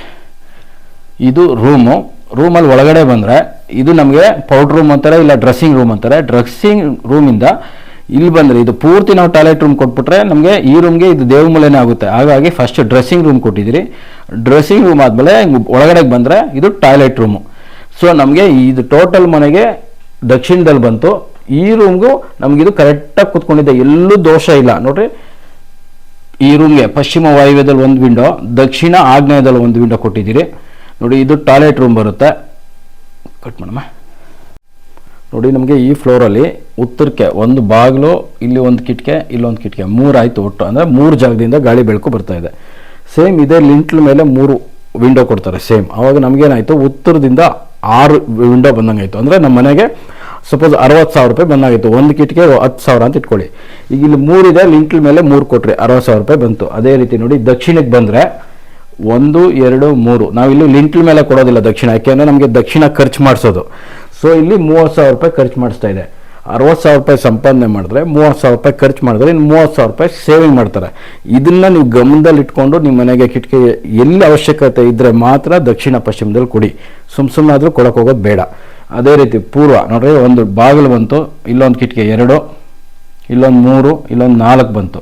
ಇದು ರೂಮು ರೂಮಲ್ಲಿ ಒಳಗಡೆ ಬಂದರೆ ಇದು ನಮಗೆ ಪೌಡ್ರ್ ರೂಮ್ ಅಂತಾರೆ, ಇಲ್ಲ ಡ್ರೆಸ್ಸಿಂಗ್ ರೂಮ್ ಅಂತಾರೆ. ಡ್ರೆಸ್ಸಿಂಗ್ ರೂಮಿಂದ ಇಲ್ಲಿ ಬಂದರೆ ಇದು ಪೂರ್ತಿ ನಾವು ಟಾಯ್ಲೆಟ್ ರೂಮ್ ಕೊಟ್ಬಿಟ್ರೆ ನಮಗೆ ಈ ರೂಮ್ಗೆ ಇದು ದೇವ್ರ ಮೂಲೆನೇ ಆಗುತ್ತೆ. ಹಾಗಾಗಿ ಫಸ್ಟ್ ಡ್ರೆಸ್ಸಿಂಗ್ ರೂಮ್ ಕೊಟ್ಟಿದ್ದೀರಿ. ಡ್ರೆಸ್ಸಿಂಗ್ ರೂಮ್ ಆದಮೇಲೆ ಒಳಗಡೆಗೆ ಬಂದರೆ ಇದು ಟಾಯ್ಲೆಟ್ ರೂಮು ಸೊ ನಮಗೆ ಇದು ಟೋಟಲ್ ಮನೆಗೆ ದಕ್ಷಿಣದಲ್ಲಿ ಬಂತು. ಈ ರೂಮ್ಗೂ ನಮಗಿದು ಕರೆಕ್ಟಾಗಿ ಕೂತ್ಕೊಂಡಿದೆ. ಎಲ್ಲೂ ದೋಷ ಇಲ್ಲ. ನೋಡ್ರಿ, ಈ ರೂಮ್ಗೆ ಪಶ್ಚಿಮ ವಾಯುವ್ಯದಲ್ಲಿ ಒಂದು ವಿಂಡೋ ದಕ್ಷಿಣ ಆಗ್ನೇಯದಲ್ಲಿ ಒಂದು ವಿಂಡೋ ಕೊಟ್ಟಿದ್ದೀರಿ. ನೋಡಿ, ಇದು ಟಾಯ್ಲೆಟ್ ರೂಮ್ ಬರುತ್ತೆ. ಕಟ್ ಮಾಡಮ್ಮ ನೋಡಿ ನಮಗೆ ಈ ಫ್ಲೋರಲ್ಲಿ ಉತ್ತರಕ್ಕೆ ಒಂದು ಬಾಗಿಲು, ಇಲ್ಲಿ ಒಂದು ಕಿಟಕೆ ಇಲ್ಲೊಂದು ಕಿಟಕೆ. ಮೂರು ಆಯಿತು ಒಟ್ಟು. ಅಂದರೆ ಮೂರು ಜಾಗದಿಂದ ಗಾಳಿ ಬೆಳಕು ಬರ್ತಾ ಇದೆ. ಸೇಮ್ ಇದೇ ಲಿಂಟ್ಲ್ ಮೇಲೆ ಮೂರು ವಿಂಡೋ ಕೊಡ್ತಾರೆ ಸೇಮ್ ಆವಾಗ ನಮಗೇನಾಯಿತು? ಉತ್ತರದಿಂದ ಆರು ವಿಂಡೋ ಬಂದಂಗಾಯಿತು. ಅಂದರೆ ನಮ್ಮ ಮನೆಗೆ ಸಪೋಸ್ ಅರವತ್ತು ಸಾವಿರ ರೂಪಾಯಿ ಬಂದಾಗಿತ್ತು ಒಂದು ಕಿಟ್ಗೆ ಹತ್ತು ಸಾವಿರ ಅಂತ ಇಟ್ಕೊಳ್ಳಿ. ಈಗ ಇಲ್ಲಿ ಮೂರಿದೆ ಲಿಂಟ್ಲ್ ಮೇಲೆ ಮೂರು ಕೊಟ್ರಿ, ಅರವತ್ತು ಸಾವಿರ ರೂಪಾಯಿ ಬಂತು. ಅದೇ ರೀತಿ ನೋಡಿ, ದಕ್ಷಿಣಕ್ಕೆ ಬಂದರೆ ಒಂದು, ಎರಡು, ಮೂರು. ನಾವು ಇಲ್ಲಿ ಲಿಂಟ್ಲ್ ಮೇಲೆ ಕೊಡೋದಿಲ್ಲ ದಕ್ಷಿಣ. ಯಾಕೆಂದರೆ ನಮಗೆ ದಕ್ಷಿಣ ಖರ್ಚು ಮಾಡಿಸೋದು. ಸೊ ಇಲ್ಲಿ ಮೂವತ್ತು ಸಾವಿರ ರೂಪಾಯಿ ಖರ್ಚು ಮಾಡಿಸ್ತಾ ಇದೆ. ಅರವತ್ತು ಸಾವಿರ ರೂಪಾಯಿ ಸಂಪಾದನೆ ಮಾಡಿದ್ರೆ ಮೂವತ್ತು ಸಾವಿರ ರೂಪಾಯಿ ಖರ್ಚು ಮಾಡಿದ್ರೆ ಇನ್ನು ಮೂವತ್ತು ಸಾವಿರ ರೂಪಾಯಿ ಸೇವಿಂಗ್ ಮಾಡ್ತಾರೆ. ಇದನ್ನು ನೀವು ಗಮನದಲ್ಲಿ ಇಟ್ಕೊಂಡು ನಿಮ್ಮ ಮನೆಗೆ ಕಿಟಕಿ ಎಲ್ಲಿ ಅವಶ್ಯಕತೆ ಇದ್ದರೆ ಮಾತ್ರ ದಕ್ಷಿಣ ಪಶ್ಚಿಮದಲ್ಲಿ ಕೊಡಿ. ಸುಮ್ ಸುಮ್ಮನಾದರೂ ಕೊಡಕ್ಕೆ ಹೋಗೋದು ಬೇಡ. ಅದೇ ರೀತಿ ಪೂರ್ವ, ನೋಡ್ರಿ, ಒಂದು ಬಾಗಿಲು ಬಂತು, ಇಲ್ಲೊಂದು ಕಿಟಕಿ ಎರಡು, ಇಲ್ಲೊಂದು ಮೂರು, ಇಲ್ಲೊಂದು ನಾಲ್ಕು ಬಂತು.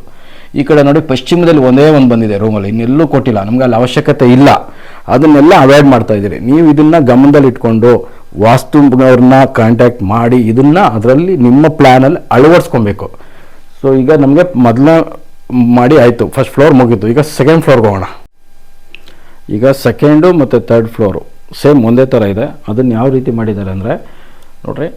ಈ ಕಡೆ ನೋಡಿ, ಪಶ್ಚಿಮದಲ್ಲಿ ಒಂದೇ ಒಂದು ಬಂದಿದೆ ರೂಮಲ್ಲಿ ಇನ್ನೆಲ್ಲೂ ಕೊಟ್ಟಿಲ್ಲ. ನಮ್ಗೆ ಅಲ್ಲಿ ಅವಶ್ಯಕತೆ ಇಲ್ಲ. ಅದನ್ನೆಲ್ಲ ಅವಾಯ್ಡ್ ಮಾಡ್ತಾ ಇದ್ದೀರಿ. ನೀವು ಇದನ್ನು ಗಮನದಲ್ಲಿ ಇಟ್ಕೊಂಡು ವಾಸ್ತುವ್ರನ್ನ ಕಾಂಟ್ಯಾಕ್ಟ್ ಮಾಡಿ ಇದನ್ನ ಅದರಲ್ಲಿ ನಿಮ್ಮ ಪ್ಲ್ಯಾನಲ್ಲಿ ಅಳವಡಿಸ್ಕೊಬೇಕು. ಸೊ ಈಗ ನಮಗೆ ಮೊದಲ ಮಾಡಿ ಆಯಿತು. ಫಸ್ಟ್ ಫ್ಲೋರ್ ಮುಗೀತು. ಈಗ ಸೆಕೆಂಡ್ ಫ್ಲೋರ್ಗೆ ಹೋಗೋಣ. ಈಗ ಸೆಕೆಂಡು ಮತ್ತು ತರ್ಡ್ ಫ್ಲೋರು ಸೇಮ್ ಒಂದೇ ಥರ ಇದೆ. ಅದನ್ನು ಯಾವ ರೀತಿ ಮಾಡಿದ್ದಾರೆ ಅಂದರೆ, ನೋಡ್ರಿ.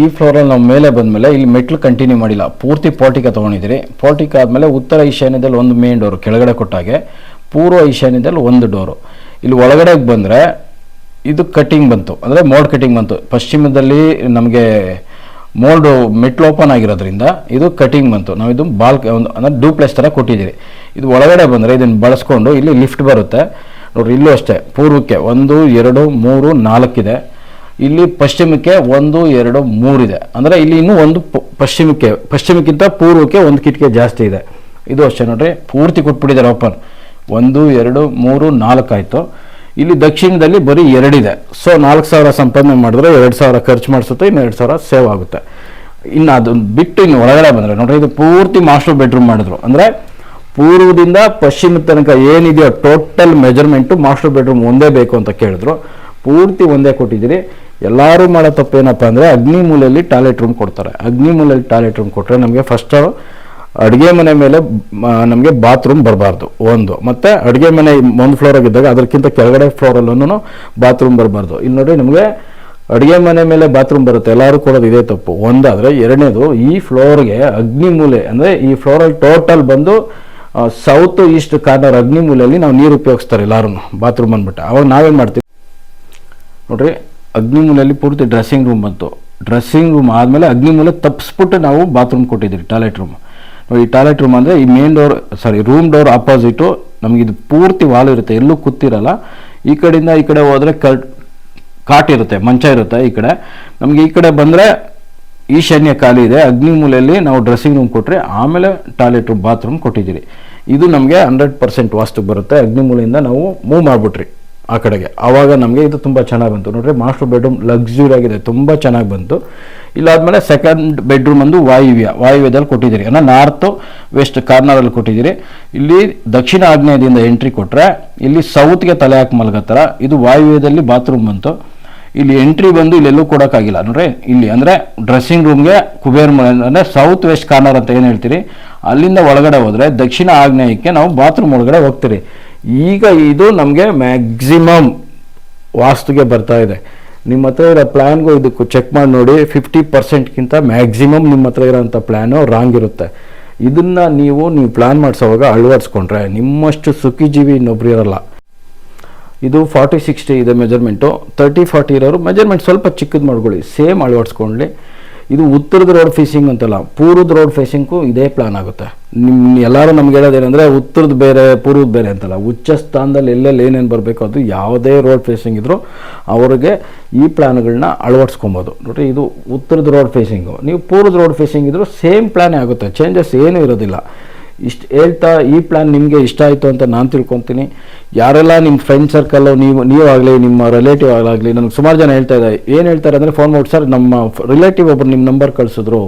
ಈ ಫ್ಲೋರಲ್ಲಿ ನಾವು ಮೇಲೆ ಬಂದಮೇಲೆ ಇಲ್ಲಿ ಮೆಟ್ಲು ಕಂಟಿನ್ಯೂ ಮಾಡಿಲ್ಲ. ಪೂರ್ತಿ ಪೋಟಿಕ ತೊಗೊಂಡಿದ್ದೀರಿ. ಪೋಟಿಕ ಆದಮೇಲೆ ಉತ್ತರ ಈಶಾನ್ಯದಲ್ಲಿ ಒಂದು ಮೇನ್ ಡೋರು ಕೆಳಗಡೆ ಕೊಟ್ಟಾಗೆ ಪೂರ್ವ ಈಶಾನ್ಯದಲ್ಲಿ ಒಂದು ಡೋರು ಇಲ್ಲಿ ಒಳಗಡೆಗೆ ಬಂದರೆ ಇದು ಕಟ್ಟಿಂಗ್ ಬಂತು. ಅಂದರೆ ಮೋಲ್ಡ್ ಕಟ್ಟಿಂಗ್ ಬಂತು. ಪಶ್ಚಿಮದಲ್ಲಿ ನಮಗೆ ಮೋಲ್ಡು ಮೆಟ್ಲು ಓಪನ್ ಆಗಿರೋದ್ರಿಂದ ಇದು ಕಟ್ಟಿಂಗ್ ಬಂತು. ನಾವು ಇದು ಬಾಲ್ ಒಂದು ಅಂದರೆ ಡೂಪ್ಲೆಸ್ ಥರ ಕೊಟ್ಟಿದ್ದೀರಿ. ಇದು ಒಳಗಡೆ ಬಂದರೆ ಇದನ್ನು ಬಳಸ್ಕೊಂಡು ಇಲ್ಲಿ ಲಿಫ್ಟ್ ಬರುತ್ತೆ. ನೋಡ್ರಿ, ಇಲ್ಲೂ ಅಷ್ಟೇ. ಪೂರ್ವಕ್ಕೆ ಒಂದು, ಎರಡು, ಮೂರು, ನಾಲ್ಕಿದೆ. ಇಲ್ಲಿ ಪಶ್ಚಿಮಕ್ಕೆ ಒಂದು, ಎರಡು, ಮೂರಿದೆ. ಅಂದರೆ ಇಲ್ಲಿ ಇನ್ನೂ ಒಂದು ಪಶ್ಚಿಮಕ್ಕೆ ಪಶ್ಚಿಮಕ್ಕಿಂತ ಪೂರ್ವಕ್ಕೆ ಒಂದು ಕಿಟಕಿ ಜಾಸ್ತಿ ಇದೆ. ಇದು ಅಷ್ಟೇ ನೋಡ್ರಿ. ಪೂರ್ತಿ ಕೊಟ್ಬಿಟ್ಟಿದ್ದಾರೆ ಓಪನ್ ಒಂದು, ಎರಡು, ಮೂರು ನಾಲ್ಕು ಆಯಿತು ಇಲ್ಲಿ ದಕ್ಷಿಣದಲ್ಲಿ ಬರೀ ಎರಡಿದೆ. ಸೊ ನಾಲ್ಕು ಸಾವಿರ ಸಂಪಾದನೆ ಮಾಡಿದ್ರೆ ಎರಡು ಸಾವಿರ ಖರ್ಚು ಮಾಡಿಸುತ್ತೆ, ಇನ್ನು ಎರಡು ಸಾವಿರ ಸೇವ್ ಆಗುತ್ತೆ. ಇನ್ನು ಅದನ್ನು ಬಿಟ್ಟು ಇನ್ನು ಒಳಗಡೆ ಬಂದರೆ, ನೋಡ್ರಿ, ಇದು ಪೂರ್ತಿ ಮಾಸ್ಟರ್ ಬೆಡ್ರೂಮ್ ಮಾಡಿದ್ರು. ಅಂದರೆ ಪೂರ್ವದಿಂದ ಪಶ್ಚಿಮ ತನಕ ಏನಿದೆಯೋ ಟೋಟಲ್ ಮೆಜರ್ಮೆಂಟು ಮಾಸ್ಟರ್ ಬೆಡ್ರೂಮ್ ಒಂದೇ ಬೇಕು ಅಂತ ಕೇಳಿದ್ರು. ಪೂರ್ತಿ ಒಂದೇ ಕೊಟ್ಟಿದ್ದೀರಿ. ಎಲ್ಲರೂ ಮಾಡೋ ತಪ್ಪೇನಪ್ಪ ಅಂದರೆ ಅಗ್ನಿ ಮೂಲೆಯಲ್ಲಿ ಟಾಯ್ಲೆಟ್ ರೂಮ್ ಕೊಡ್ತಾರೆ. ಅಗ್ನಿ ಮೂಲೆಯಲ್ಲಿ ಟಾಯ್ಲೆಟ್ ರೂಮ್ ಕೊಟ್ಟರೆ ನಮಗೆ ಫಸ್ಟ್ ಅಡುಗೆ ಮನೆ ಮೇಲೆ ನಮಗೆ ಬಾತ್ರೂಮ್ ಬರಬಾರ್ದು, ಒಂದು. ಮತ್ತೆ ಅಡುಗೆ ಮನೆ ಒಂದು ಫ್ಲೋರ್ ಆಗಿದ್ದಾಗ ಅದಕ್ಕಿಂತ ಕೆಳಗಡೆ ಫ್ಲೋರಲ್ಲೂ ಬಾತ್ರೂಮ್ ಬರಬಾರ್ದು. ಇಲ್ಲಿ ನೋಡಿ ನಮಗೆ ಅಡುಗೆ ಮನೆ ಮೇಲೆ ಬಾತ್ರೂಮ್ ಬರುತ್ತೆ. ಎಲ್ಲರೂ ಕೊಡೋದು ಇದೇ ತಪ್ಪು. ಒಂದಾದರೆ ಎರಡನೇದು, ಈ ಫ್ಲೋರ್ಗೆ ಅಗ್ನಿ ಮೂಲೆ, ಅಂದರೆ ಈ ಫ್ಲೋರಲ್ಲಿ ಟೋಟಲ್ ಬಂದು ಸೌತ್ ಈಸ್ಟ್ ಕಾರ್ನರ್ ಅಗ್ನಿ ಮೂಲೆಯಲ್ಲಿ ನಾವು ನೀರು ಉಪಯೋಗಿಸ್ತಾರೆ ಎಲ್ಲರೂ ಬಾತ್ರೂಮ್ ಅಂದ್ಬಿಟ್ಟು. ಅವಾಗ ನಾವೇನು ಮಾಡ್ತೀವಿ? ನೋಡ್ರಿ ಅಗ್ನಿಮೂಲೆಯಲ್ಲಿ ಪೂರ್ತಿ ಡ್ರೆಸ್ಸಿಂಗ್ ರೂಮ್ ಬಂತು. ಡ್ರೆಸ್ಸಿಂಗ್ ರೂಮ್ ಆದಮೇಲೆ ಅಗ್ನಿಮೂಲೆ ತಪ್ಪಿಸ್ಬಿಟ್ಟು ನಾವು ಬಾತ್ರೂಮ್ ಕೊಟ್ಟಿದ್ವಿ ಟಾಯ್ಲೆಟ್ ರೂಮ್ ನೋಡಿ ಟಾಯ್ಲೆಟ್ ರೂಮ್ ಅಂದರೆ ಈ main door sorry room door opposite ನಮಗೆ ಇದು ಪೂರ್ತಿ ವಾಲ್ ಇರುತ್ತೆ, ಎಲ್ಲೂ ಕೂತಿರಲ್ಲ. ಈ ಕಡೆಯಿಂದ ಈ ಕಡೆ ಹೋದರೆ ಕಟ್ ಕಾಟ್ ಇರುತ್ತೆ, ಮಂಚ ಇರುತ್ತೆ ಈ ಕಡೆ. ನಮಗೆ ಈ ಕಡೆ ಬಂದರೆ ಈಶಾನ್ಯ ಖಾಲಿ ಇದೆ ಅಗ್ನಿಮೂಲೆಯಲ್ಲಿ ನಾವು ಡ್ರೆಸ್ಸಿಂಗ್ ರೂಮ್ ಕೊಟ್ಟರೆ ಆಮೇಲೆ ಟಾಯ್ಲೆಟ್ ರೂಮ್ ಬಾತ್ರೂಮ್ ಕೊಟ್ಟಿದ್ದೀರಿ. ಇದು ನಮಗೆ ಹಂಡ್ರೆಡ್ ಪರ್ಸೆಂಟ್ ವಾಸ್ತು ಬರುತ್ತೆ, ಅಗ್ನಿ ಮೂಲೆಯಿಂದ ನಾವು ಮೂವ್ ಮಾಡಿಬಿಟ್ರಿ. ಆ ಕಡೆಗೆ. ಆವಾಗ ನಮಗೆ ಇದು ತುಂಬ ಚೆನ್ನಾಗಿ ಬಂತು. ನೋಡ್ರಿ ಮಾಸ್ಟರ್ ಬೆಡ್ರೂಮ್ ಲಕ್ಸುರಿ ಆಗಿದೆ. ತುಂಬ ಚೆನ್ನಾಗಿ ಬಂತು. ಇಲ್ಲಾದ್ಮೇಲೆ ಸೆಕೆಂಡ್ ಬೆಡ್ರೂಮ್ ಒಂದು ವಾಯುವ್ಯ. ವಾಯುವ್ಯದಲ್ಲಿ ಕೊಟ್ಟಿದ್ದೀರಿ. ಅಂದರೆ ನಾರ್ತು ವೆಸ್ಟ್ ಕಾರ್ನರಲ್ಲಿ ಕೊಟ್ಟಿದ್ದೀರಿ. ಇಲ್ಲಿ ದಕ್ಷಿಣ ಆಗ್ನೇಯದಿಂದ ಎಂಟ್ರಿ ಕೊಟ್ಟರೆ ಇಲ್ಲಿ ಸೌತ್ಗೆ ತಲೆ ಹಾಕಿ ಮಲಗತ್ತರ. ಇದು ವಾಯುವ್ಯದಲ್ಲಿ ಬಾತ್ರೂಮ್ ಬಂತು. ಇಲ್ಲಿ ಎಂಟ್ರಿ ಬಂದು ಇಲ್ಲೆಲ್ಲೂ ಕೊಡೋಕ್ಕಾಗಿಲ್ಲ. ನೋಡ್ರಿ, ಇಲ್ಲಿ ಅಂದರೆ ಡ್ರೆಸ್ಸಿಂಗ್ ರೂಮ್ಗೆ ಕುಬೇರ್ ಮನೆ, ಅಂದರೆ ಸೌತ್ ವೆಸ್ಟ್ ಕಾರ್ನರ್ ಅಂತ ಏನು ಹೇಳ್ತೀರಿ? ಅಲ್ಲಿಂದ ಒಳಗಡೆ ಹೋದರೆ ದಕ್ಷಿಣ ಆಗ್ನೇಯಕ್ಕೆ ನಾವು ಬಾತ್ರೂಮ್ ಒಳಗಡೆ ಹೋಗ್ತೀರಿ. ಈಗ ಇದು ನಮಗೆ ಮ್ಯಾಕ್ಸಿಮಮ್ ವಾಸ್ತುಗೆ ಬರ್ತಾ ಇದೆ. ನಿಮ್ಮ ಹತ್ರ ಇರೋ ಪ್ಲ್ಯಾನ್ಗೂ ಇದಕ್ಕೂ ಚೆಕ್ ಮಾಡಿ ನೋಡಿ ಫಿಫ್ಟಿ ಪರ್ಸೆಂಟ್ಗಿಂತ ಮ್ಯಾಕ್ಸಿಮಮ್ ನಿಮ್ಮ ಹತ್ರ ಇರೋಂಥ ಪ್ಲ್ಯಾನು ರಾಂಗ್ ಇರುತ್ತೆ. ಇದನ್ನು ನೀವು ನೀವು ಪ್ಲ್ಯಾನ್ ಮಾಡಿಸೋವಾಗ ಅಳವಡಿಸ್ಕೊಂಡ್ರೆ ನಿಮ್ಮಷ್ಟು ಸುಖಿ ಜೀವಿ ಇನ್ನೊಬ್ರು ಇರಲ್ಲ. ಇದು ಫಾರ್ಟಿ ಸಿಕ್ಸ್ಟಿ ಇದೆ ಮೆಜರ್ಮೆಂಟು ತರ್ಟಿ ಫಾರ್ಟಿ ಇರೋರು ಮೆಜರ್ಮೆಂಟ್ ಸ್ವಲ್ಪ ಚಿಕ್ಕದು ಮಾಡ್ಕೊಳ್ಳಿ. ಸೇಮ್ ಅಳವಡಿಸ್ಕೊಳ್ಳಿ ಇದು ಉತ್ತರದ ರೋಡ್ ಫೇಸಿಂಗ್ ಅಂತಲ್ಲ, ಪೂರ್ವದ ರೋಡ್ ಫೇಸಿಂಗು ಇದೇ ಪ್ಲಾನ್ ಆಗುತ್ತೆ. ನಿಮ್ಮ ಎಲ್ಲರೂ ನಮ್ಗೆ ಹೇಳೋದೇನೆಂದರೆ ಉತ್ತರದ ಬೇರೆ, ಪೂರ್ವದ ಬೇರೆ ಅಂತಲ್ಲ. ಉಚ್ಚ ಸ್ಥಾನದಲ್ಲಿ ಎಲ್ಲೆಲ್ಲಿ ಏನೇನು ಬರಬೇಕು ಅದು ಯಾವುದೇ ರೋಡ್ ಫೇಸಿಂಗ್ ಇದ್ರೂ ಅವ್ರಿಗೆ ಈ ಪ್ಲ್ಯಾನ್ಗಳನ್ನ ಅಳವಡಿಸ್ಕೊಬೋದು. ನೋಡಿರಿ, ಇದು ಉತ್ತರದ ರೋಡ್ ಫೇಸಿಂಗು ನೀವು ಪೂರ್ವದ ರೋಡ್ ಫೇಸಿಂಗ್ ಇದ್ರೂ ಸೇಮ್ ಪ್ಲ್ಯಾನೇ ಆಗುತ್ತೆ. ಚೇಂಜಸ್ ಏನೂ ಇರೋದಿಲ್ಲ. ಇಷ್ಟು ಹೇಳ್ತಾ ಈ ಪ್ಲ್ಯಾನ್ ನಿಮಗೆ ಇಷ್ಟ ಆಯಿತು ಅಂತ ನಾನು ತಿಳ್ಕೊತೀನಿ. ಯಾರೆಲ್ಲ ನಿಮ್ಮ ಫ್ರೆಂಡ್ ಸರ್ಕಲ್ಲು ನೀವು ನೀವಾಗಲಿ ನಿಮ್ಮ ರಿಲೇಟಿವ್ ಆಗಲಿ ನನಗೆ ಸುಮಾರು ಜನ ಹೇಳ್ತಾ ಇದ್ದಾರೆ ಏನು ಹೇಳ್ತಾರೆ ಅಂದರೆ ಫೋನ್ ಮಾಡಿ ಸರ್, ನಮ್ಮ ರಿಲೇಟಿವ್ ಒಬ್ಬರು ನಿಮ್ಮ ನಂಬರ್ ಕಳಿಸಿದ್ರು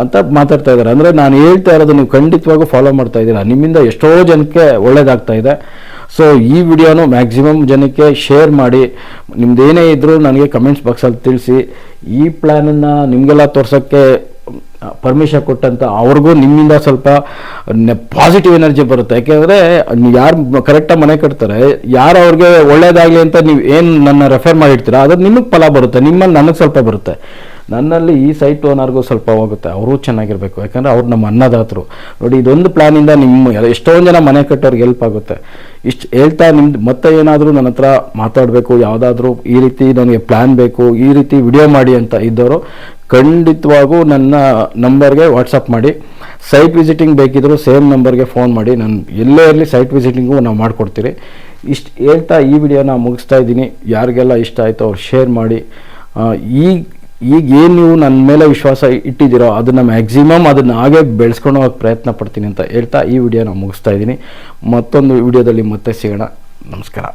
ಅಂತ ಮಾತಾಡ್ತಾ ಇದ್ದಾರೆ ಅಂದರೆ ನಾನು ಹೇಳ್ತಾ ಇರೋದು ನೀವು ಖಂಡಿತವಾಗೂ ಫಾಲೋ ಮಾಡ್ತಾ ಇದ್ದೀರಾ. ನಿಮ್ಮಿಂದ ಎಷ್ಟೋ ಜನಕ್ಕೆ ಒಳ್ಳೇದಾಗ್ತಾ ಇದೆ. ಸೊ ಈ ವಿಡಿಯೋನು ಮ್ಯಾಕ್ಸಿಮಮ್ ಜನಕ್ಕೆ ಶೇರ್ ಮಾಡಿ. ನಿಮ್ದೇನೇ ಇದ್ದರೂ ನನಗೆ ಕಮೆಂಟ್ಸ್ ಬಾಕ್ಸಲ್ಲಿ ತಿಳಿಸಿ. ಈ ಪ್ಲ್ಯಾನನ್ನು ನಿಮಗೆಲ್ಲ ತೋರ್ಸೋಕ್ಕೆ ಪರ್ಮಿಷನ್ ಕೊಟ್ಟಂತ ಅವ್ರಿಗೂ ನಿಮ್ಮಿಂದ ಸ್ವಲ್ಪ ಪಾಸಿಟಿವ್ ಎನರ್ಜಿ ಬರುತ್ತೆ. ಯಾಕೆಂದರೆ ಯಾರು ಕರೆಕ್ಟಾಗಿ ಮನೆ ಕಟ್ತಾರೆ, ಯಾರು ಅವ್ರಿಗೆ ಒಳ್ಳೇದಾಗಲಿ ಅಂತ ನೀವು ಏನು ನನ್ನ ರೆಫರ್ ಮಾಡಿರ್ತೀರಾ ಅದು ನಿಮಗೆ ಫಲ ಬರುತ್ತೆ. ನಿಮ್ಮಲ್ಲಿ ನನಗೆ ಸ್ವಲ್ಪ ಬರುತ್ತೆ. ನನ್ನಲ್ಲಿ ಈ ಸೈಟ್ ಓನರ್ಗೂ ಸ್ವಲ್ಪ ಹೋಗುತ್ತೆ. ಅವರು ಚೆನ್ನಾಗಿರಬೇಕು. ಯಾಕಂದರೆ ಅವ್ರು ನಮ್ಮ ಅನ್ನದಾತರು. ನೋಡಿ, ಇದೊಂದು ಪ್ಲ್ಯಾನಿಂದ ನಿಮ್ಮ ಎಷ್ಟೊಂದು ಜನ ಮನೆ ಕಟ್ಟೋರಿಗೆ ಹೆಲ್ಪ್ ಆಗುತ್ತೆ. ಇಷ್ಟು ಹೇಳ್ತಾ ನಿಮ್ದು ಮತ್ತೆ ಏನಾದರೂ ನನ್ನ ಹತ್ರ ಮಾತಾಡಬೇಕು, ಯಾವುದಾದ್ರೂ ಈ ರೀತಿ ನನಗೆ ಪ್ಲ್ಯಾನ್ ಬೇಕು, ಈ ರೀತಿ ವಿಡಿಯೋ ಮಾಡಿ ಅಂತ ಇದ್ದವರು ಖಂಡಿತವಾಗೂ ನನ್ನ ನಂಬರ್ಗೆ ವಾಟ್ಸಪ್ ಮಾಡಿ. ಸೈಟ್ ವಿಸಿಟಿಂಗ್ ಬೇಕಿದ್ದರೂ ಸೇಮ್ ನಂಬರ್ಗೆ ಫೋನ್ ಮಾಡಿ. ನಾನು ಎಲ್ಲೇ ಇರಲಿ ಸೈಟ್ ವಿಸಿಟಿಂಗು ನಾವು ಮಾಡಿಕೊಡ್ತೀರಿ. ಇಷ್ಟು ಹೇಳ್ತಾ ಈ ವಿಡಿಯೋನ ಮುಗಿಸ್ತಾ ಇದ್ದೀನಿ. ಯಾರಿಗೆಲ್ಲ ಇಷ್ಟ ಆಯಿತು ಅವ್ರು ಶೇರ್ ಮಾಡಿ. ಈಗ ಈಗ ಏನು ನೀವು ನನ್ನ ಮೇಲೆ ವಿಶ್ವಾಸ ಇಟ್ಟಿದ್ದೀರೋ ಅದನ್ನು ಮ್ಯಾಕ್ಸಿಮಮ್ ಅದನ್ನು ಹಾಗೆ ಬೆಳೆಸ್ಕೊಂಡು ಹೋಗಕ್ಕೆ ಪ್ರಯತ್ನ ಪಡ್ತೀನಿ ಅಂತ ಹೇಳ್ತಾ ಈ ವಿಡಿಯೋನ ಮುಗಿಸ್ತಾ ಇದ್ದೀನಿ. ಮತ್ತೊಂದು ವಿಡಿಯೋದಲ್ಲಿ ಮತ್ತೆ ಸಿಗೋಣ. ನಮಸ್ಕಾರ.